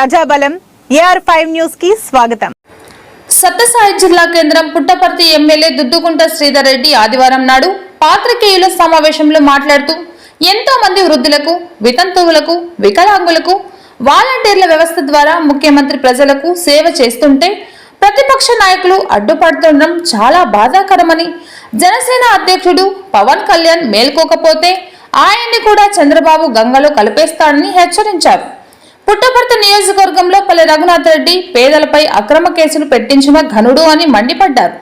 ప్రజాబలం AR five న్యూస్కి స్వాగతం. సత్యసాయి జిల్లా కేంద్రం పుట్టపర్తి ఎమ్మెల్యే దుద్దుకుంట శ్రీధర్ రెడ్డి ఆదివారం నాడు పాత్రికేయుల సమావేశంలో మాట్లాడుతూ ఎంతో మంది వృద్ధులకు వితంతువులకు వికలాంగులకు వాలంటీర్ల వ్యవస్థ ద్వారా ముఖ్యమంత్రి ప్రజలకు సేవ చేస్తుంటే ప్రతిపక్ష నాయకులు అడ్డుపడుతుండడం చాలా బాధాకరమని జనసేన అధ్యక్షుడు పవన్ కళ్యాణ్ మేల్కోకపోతే ఆయన్ని కూడా చంద్రబాబు గంగలో కలిపేస్తాడని హెచ్చరించారు. పుట్టపర్తి నియోజకవర్గంలో పల్లె రఘునాథ్ రెడ్డి పేదలపై అక్రమ కేసులు పెట్టించిన ఘనుడు అని మండిపడ్డారు.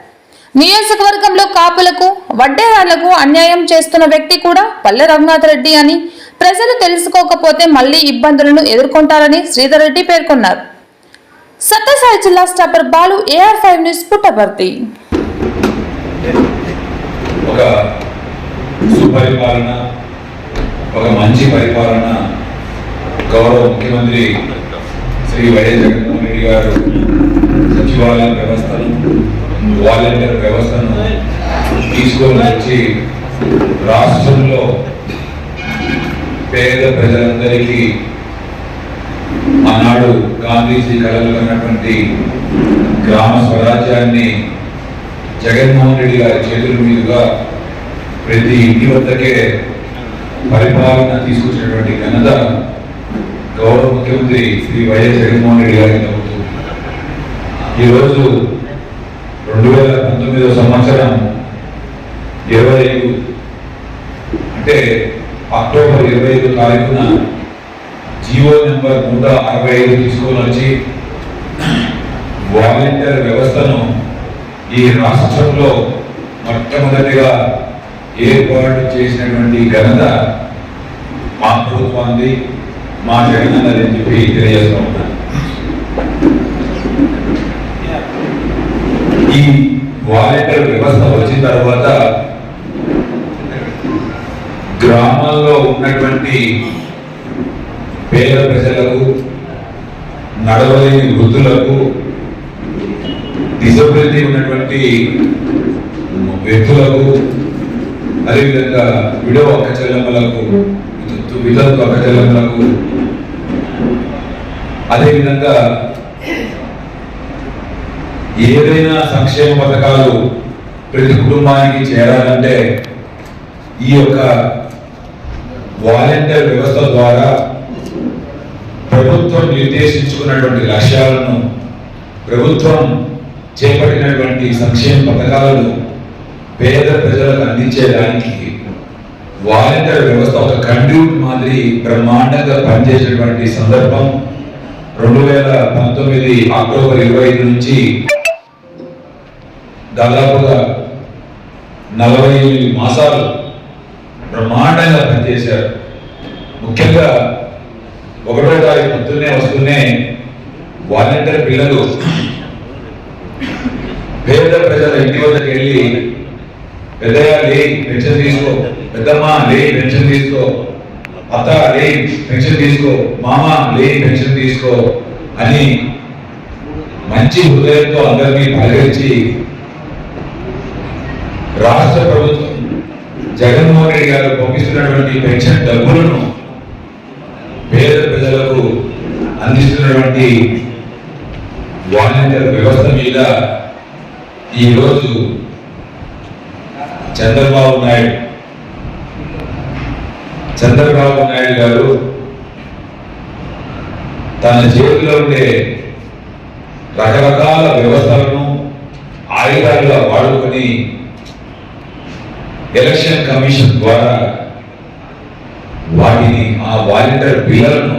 నియోజకవర్గంలో కాపులకు వడ్డేరాళ్ళకు అన్యాయం చేస్తున్న వ్యక్తి కూడా పల్లె రఘునాథ్ రెడ్డి అని ప్రజలు తెలుసుకోకపోతే మళ్ళీ ఇబ్బందులను ఎదుర్కొంటారని శ్రీధర్ రెడ్డి పేర్కొన్నారు. సత్యసాయి జిల్లా staffer Balu AR five news Puttaparthi. ఒక సుపరిపాలన ఒక మంచి పరిపాలన గౌరవ ముఖ్యమంత్రి శ్రీ వైఎస్ జగన్మోహన్ రెడ్డి గారు సచివాలయ వ్యవస్థను వాలంటీర్ వ్యవస్థను తీసుకొని వచ్చి రాష్ట్రంలో పేద ప్రజలందరికీ ఆనాడు గాంధీజీ కలలు కన్నటువంటి గ్రామ స్వరాజ్యాన్ని జగన్మోహన్ రెడ్డి గారి చేతుల మీదుగా ప్రతి ఇంటి వద్దకే పరిపాలన తీసుకొచ్చినటువంటి ఘనత గౌరవ ముఖ్యమంత్రి శ్రీ వైఎస్ జగన్మోహన్ రెడ్డి గారిని నవ్వుతూ ఈరోజు రెండు వేల పంతొమ్మిదో సంవత్సరం ఇరవై ఐదు అంటే అక్టోబర్ ఇరవై ఐదు తారీఖున జియో నెంబర్ నూట అరవై ఐదు తీసుకొని వచ్చి వాలంటీర్ వ్యవస్థను ఈ రాష్ట్రంలో మొట్టమొదటిగా ఏర్పాటు చేసినటువంటి ఘనత మా ప్రభుత్వాన్ని మా జగనన్న అని చెప్పి తెలియజేస్తూ ఉన్నాను ఈ వాలంటీర్ వ్యవస్థ వచ్చిన తర్వాత గ్రామాల్లో ఉన్నటువంటి పేద ప్రజలకు నడవలేని వృద్ధులకు డిసబిలిటీ ఉన్నటువంటి వ్యక్తులకు అదేవిధంగా విడవ అక్క చెల్లెమ్మలకు విధవ అక్క అదేవిధంగా ఏదైనా సంక్షేమ పథకాలు ప్రతి కుటుంబానికి చేరాలంటే ఈ యొక్క వాలంటీర్ వ్యవస్థ ద్వారా ప్రభుత్వం నిర్దేశించుకున్నటువంటి లక్ష్యాలను ప్రభుత్వం చేపట్టినటువంటి సంక్షేమ పథకాలను పేద ప్రజలకు అందించేదానికి వాలంటీర్ వ్యవస్థ ఒక కండ్యూట్ మాదిరి బ్రహ్మాండంగా పనిచేసినటువంటి సందర్భం రెండు వేల పంతొమ్మిది అక్టోబర్ ఇరవై ఐదు నుంచి దాదాపుగా నలభై ఎనిమిది మాసాలు బ్రహ్మాండంగా పనిచేశారు. ముఖ్యంగా ఒకటో తారీఖు పొద్దున్నే వస్తూనే వాలంటీర్ పిల్లలు పేద ప్రజల ఇంటి వద్దకు వెళ్ళి పెద్దయాలి పెన్షన్ తీసుకో. పెద్దమ్మ లే పెన్షన్ తీసుకో. అత్త లే పెన్షన్ తీసుకో. మామ లే పెన్షన్ తీసుకో అని మంచి హృదయంతో అందరినీ పలకరించి రాష్ట్ర ప్రభుత్వం జగన్మోహన్ రెడ్డి గారు పంపిస్తున్నటువంటి పెన్షన్ డబ్బులను పేద ప్రజలకు అందిస్తున్నటువంటి వాలంటీర్ వ్యవస్థ మీద ఈరోజు చంద్రబాబు నాయుడు చంద్రబాబు నాయుడు గారు తన చేతిలో ఉండే రకరకాల వ్యవస్థలను ఆయుధాలుగా వాడుకొని ఎలక్షన్ కమిషన్ ద్వారా వాటిని ఆ వాలంటీర్ బిల్లులను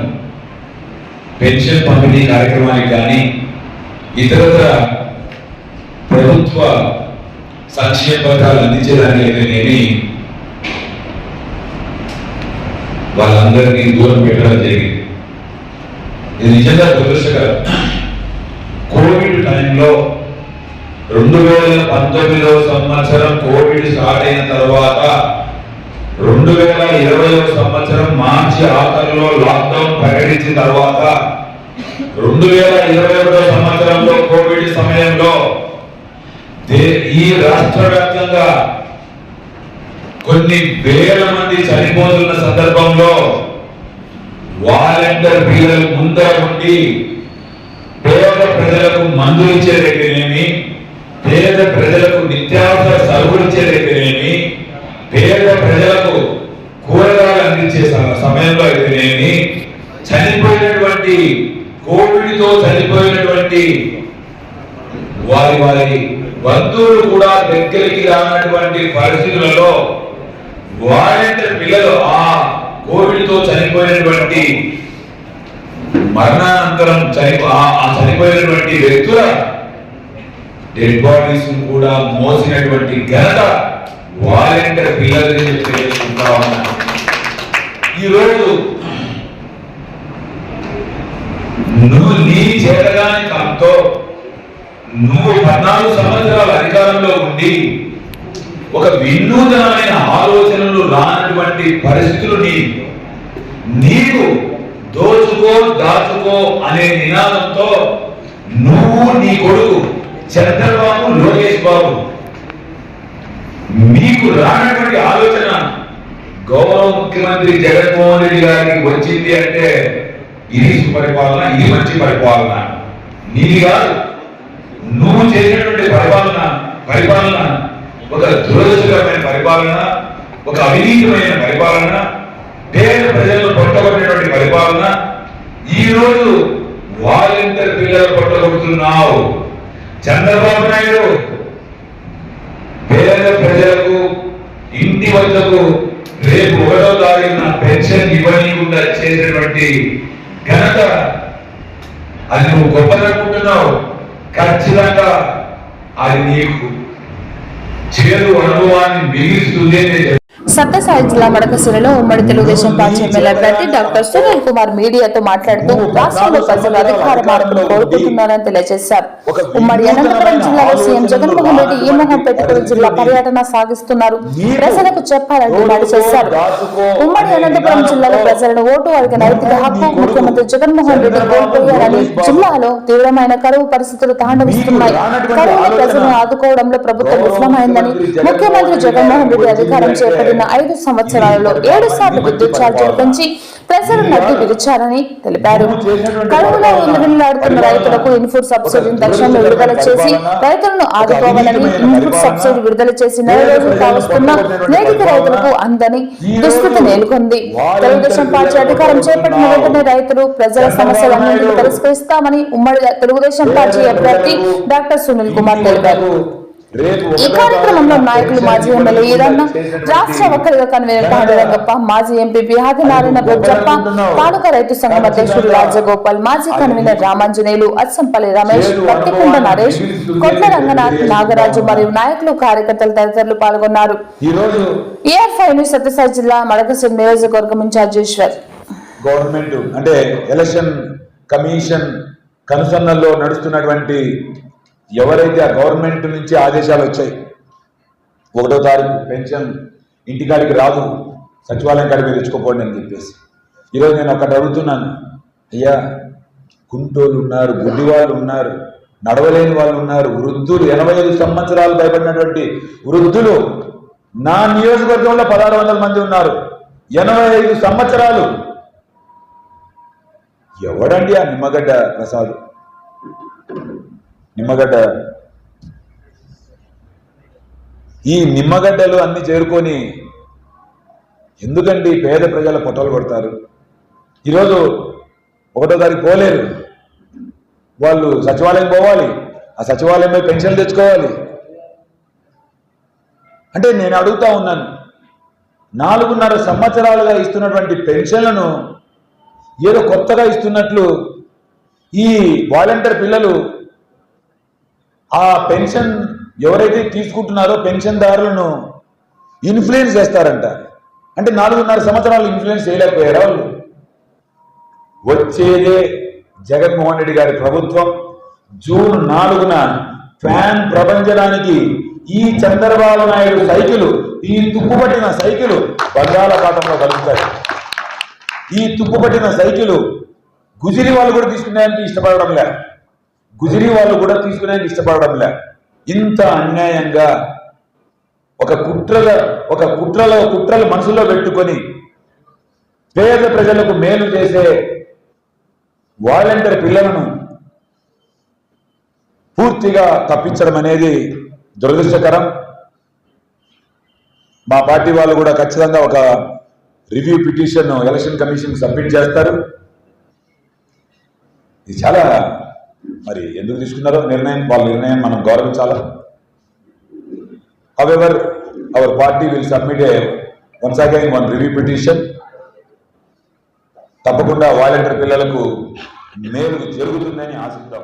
పెన్షన్ పంపిణీ కార్యక్రమానికి కానీ ఇతరత్ర ప్రభుత్వ సంక్షేమ పథకాలు అందించేదానికి అయితేనేమి వాళ్ళందరినీ దూరం పెట్టడం జరిగింది. ఇది నిజంగా దురదృష్టకరం. కోవిడ్ టైంలో రెండు వేల పంతొమ్మిదవ సంవత్సరం కోవిడ్ స్టార్ట్ అయిన తర్వాత రెండు వేల ఇరవై సంవత్సరం మార్చి ఆఖరిలో లాక్డౌన్ ప్రకటించిన తర్వాత రెండు వేల ఇరవై ఒకటో సంవత్సరంలో కోవిడ్ సమయంలో ఈ రాష్ట్ర వ్యాప్తంగా కొన్ని వేల మంది చనిపోతున్న సందర్భంలో వాలంటీర్ పిల్లలు ముందర ఉండి పేద ప్రజలకు మందులు ఇచ్చే దగ్గరేమి పేద ప్రజలకు నిత్యావసర సరుకులు ఇచ్చే దగ్గరేమి పేద ప్రజలకు కూరగాయలు అందించే సమ- సమయంలో అయితేనేమి చనిపోయినటువంటి కోవిడ్తో చనిపోయినటువంటి వారి వారి బంధువులు కూడా దగ్గరికి రానటువంటి పరిస్థితులలో వాలంటీర్ పిల్లలు ఆ కోవిడ్తో చనిపోయినటువంటి మరణానంతరం చనిపో ఆ- ఆ చనిపోయినటువంటి వ్యక్తుల డెడ్ బాడీస్ కూడా మోసినటువంటి ఘనత వాలంటీర్ పిల్లలని తెలియజేసుకుంటా ఉన్నాను ఈరోజు నువ్వు నీ చేతగాని కాంతో నువ్వు పద్నాలుగు సంవత్సరాల అధికారంలో ఉండి ఒక వినూతనమైన ఆలోచనలు రానటువంటి పరిస్థితులు నీ నీకు దోచుకో దాచుకో అనే నినాదంతో నువ్వు నీ కొడుకు చంద్రబాబు లోకేష్ బాబు మీకు రానటువంటి ఆలోచన గౌరవ ముఖ్యమంత్రి జగన్మోహన్ రెడ్డి గారికి వచ్చింది అంటే ఇది సుపరిపాలన ఇది మంచి పరిపాలన. నీది కాదు నువ్వు చేసినటువంటి పరిపాలన పరిపాలన ఒక దురదృష్టకరమైన పరిపాలన ఒక అవినీతమైన పరిపాలన పేద ప్రజలను పట్టబడినటువంటి పరిపాలన. ఈ రోజు వాలంటీర్ పిల్లలు పట్టగొడుతున్నావు. చంద్రబాబు నాయుడు పేద ప్రజలకు ఇంటి వద్దకు రేపు ఒకటో తారీఖున పెన్షన్ ఇవ్వనీయకుండా చేసినటువంటి ఘనత అది నువ్వు గొప్పదనుకుంటున్నావు. ఖచ్చితంగా అది నీకు. చేదు అనుభవాన్ని మిగిలిస్తుంది అని నేను సత్యసాయి జిల్లా మడకసిరిలో ఉమ్మడి తెలుగుదేశం పార్టీ ఎమ్మెల్యే అభ్యర్థి డాక్టర్ సునీల్ కుమార్ మీడియాతో మాట్లాడుతూ రాష్ట్రంలో ప్రజలు అధికార మార్పును కోరుకుంటున్నారని తెలియజేశారు. ఉమ్మడి అనంతపురం జిల్లాలో సీఎం జగన్మోహన్ రెడ్డి ఈ మొహం పెట్టుకుని జిల్లా పర్యటన సాగిస్తున్నారు. ప్రజలకు చెప్పాలని డిమాండ్ చేశారు. ఉమ్మడి అనంతపురం జిల్లాలో ప్రజలను ఓటు అడిగిన నైతిక హక్కు ముఖ్యమంత్రి జగన్మోహన్ రెడ్డి కోల్పోయారని జిల్లాలో తీవ్రమైన కరువు పరిస్థితులు తాండవిస్తున్నాయి. కరువులో ప్రజలను ఆదుకోవడంలో ప్రభుత్వం విఫలమైందని ముఖ్యమంత్రి జగన్మోహన్ రెడ్డి అధికారం చేపట్టిన ఐదు సంవత్సరాలలో ఏడు సార్లు విద్యుత్ ఛార్జీలు పెంచి ప్రజలు నడ్డి విరిచారని తెలిపారు. కరువులో విలువిల్లాడుతున్న రైతులకు ఇన్పుట్ సబ్సిడీని తక్షణంలో విడుదల చేసి రైతులను ఆదుకోవాలని ఇన్పుట్ సబ్సిడీ విడుదల చేసి నెల రోజులు కావస్తున్న నేటికి రైతులకు అందని దుస్థితి నెలకొంది. తెలుగుదేశం పార్టీ అధికారం చేపట్టిన వెంటనే రైతులు ప్రజల సమస్యలన్నింటినీ పరిష్కరిస్తామని ఉమ్మడి తెలుగుదేశం పార్టీ అభ్యర్థి డాక్టర్ సునీల్ కుమార్ తెలిపారు. ఈ కార్యక్రమంలో నాయకులు మాజీ ఎమ్మెల్యే ఈరన్న రాష్ట్ర ఒక్కరిగా కన్వీనర్ పాండురంగప్ప మాజీ ఎంపీ ఆదినారాయణ బొజ్జప్ప తాలూకా రైతు సంఘం అధ్యక్షుడు రాజగోపాల్ మాజీ కన్వీనర్ రామాంజనేయులు అచ్చంపల్లి రమేష్ పత్తికొండ నరేష్ కొట్ల రంగనాథ్ నాగరాజు మరియు నాయకులు కార్యకర్తలు తదితరులు పాల్గొన్నారు. ఈరోజు ఏఆర్ ఫైవ్ న్యూస్ సత్యసాయి జిల్లా మడకసిరి నియోజకవర్గం ఇన్ఛార్జ్ ఈశ్వర్. గవర్నమెంట్ అంటే ఎలక్షన్ కమిషన్ కనుసన్నల్లో నడుస్తున్నటువంటి ఎవరైతే ఆ గవర్నమెంట్ నుంచి ఆదేశాలు వచ్చాయి ఒకటో తారీఖు పెన్షన్ ఇంటికాడికి రాదు సచివాలయం కాడికి తెచ్చుకోపోండి అని చెప్పేసి. ఈరోజు నేను ఒకటి అడుగుతున్నాను అయ్యా కుంటోళ్ళు ఉన్నారు గుడ్డివాళ్ళు ఉన్నారు నడవలేని వాళ్ళు ఉన్నారు వృద్ధులు ఎనభై ఐదు సంవత్సరాలు భయపడినటువంటి వృద్ధులు నా నియోజకవర్గంలో పదహారు వందల మంది ఉన్నారు ఎనభై ఐదు సంవత్సరాలు. ఎవడండి ఆ నిమ్మగడ్డ ప్రసాద్? నిమ్మగడ్డ. ఈ నిమ్మగడ్డలు అన్ని చేరుకొని ఎందుకండి పేద ప్రజల పొట్టలు కొడతారు? ఈరోజు ఒకటో తారీఖు పోలేరు. వాళ్ళు సచివాలయం పోవాలి. ఆ సచివాలయం పోయి పెన్షన్ తెచ్చుకోవాలి. అంటే నేను అడుగుతా ఉన్నాను. నాలుగున్నర సంవత్సరాలుగా ఇస్తున్నటువంటి పెన్షన్లను ఏదో కొత్తగా ఇస్తున్నట్లు ఈ వాలంటీర్ పిల్లలు ఆ పెన్షన్ ఎవరైతే తీసుకుంటున్నారో పెన్షన్దారులను ఇన్ఫ్లుయెన్స్ చేస్తారంట. అంటే నాలుగున్నర సంవత్సరాలు ఇన్ఫ్లుయెన్స్ చేయలేకపోయారా వాళ్ళు? వచ్చేదే జగన్మోహన్ రెడ్డి గారి ప్రభుత్వం. జూన్ నాలుగున ఫ్యాన్ ప్రపంచడానికి ఈ చంద్రబాబు నాయుడు సైకిల్ ఈ తుప్పుపట్టిన సైకిల్ బంగాళాఖాతంలో కలుగుతాయి ఈ తుప్పుపట్టిన సైకిల్ గుజిరి వాళ్ళు కూడా తీసుకునేందుకు ఇష్టపడడం లేదు. గుజరీ వాళ్ళు కూడా తీసుకునేందుకు ఇష్టపడడం లే. ఇంత అన్యాయంగా ఒక కుట్రల ఒక కుట్రల కుట్రలు మనసులో పెట్టుకొని పేద ప్రజలకు మేలు చేసే వాలంటీర్ పిల్లలను పూర్తిగా తప్పించడం అనేది దురదృష్టకరం. మా పార్టీ వాళ్ళు కూడా ఖచ్చితంగా ఒక review petition election commission submit చేస్తారు. ఇది చాలా మరి ఎందుకు తీసుకున్నారో నిర్ణయం వాళ్ళ నిర్ణయం మనం గౌరవించాలా? However our party will submit a once again one review petition తప్పకుండా వాలంటీర్ పిల్లలకు మేలు జరుగుతుందని ఆశిద్దాం.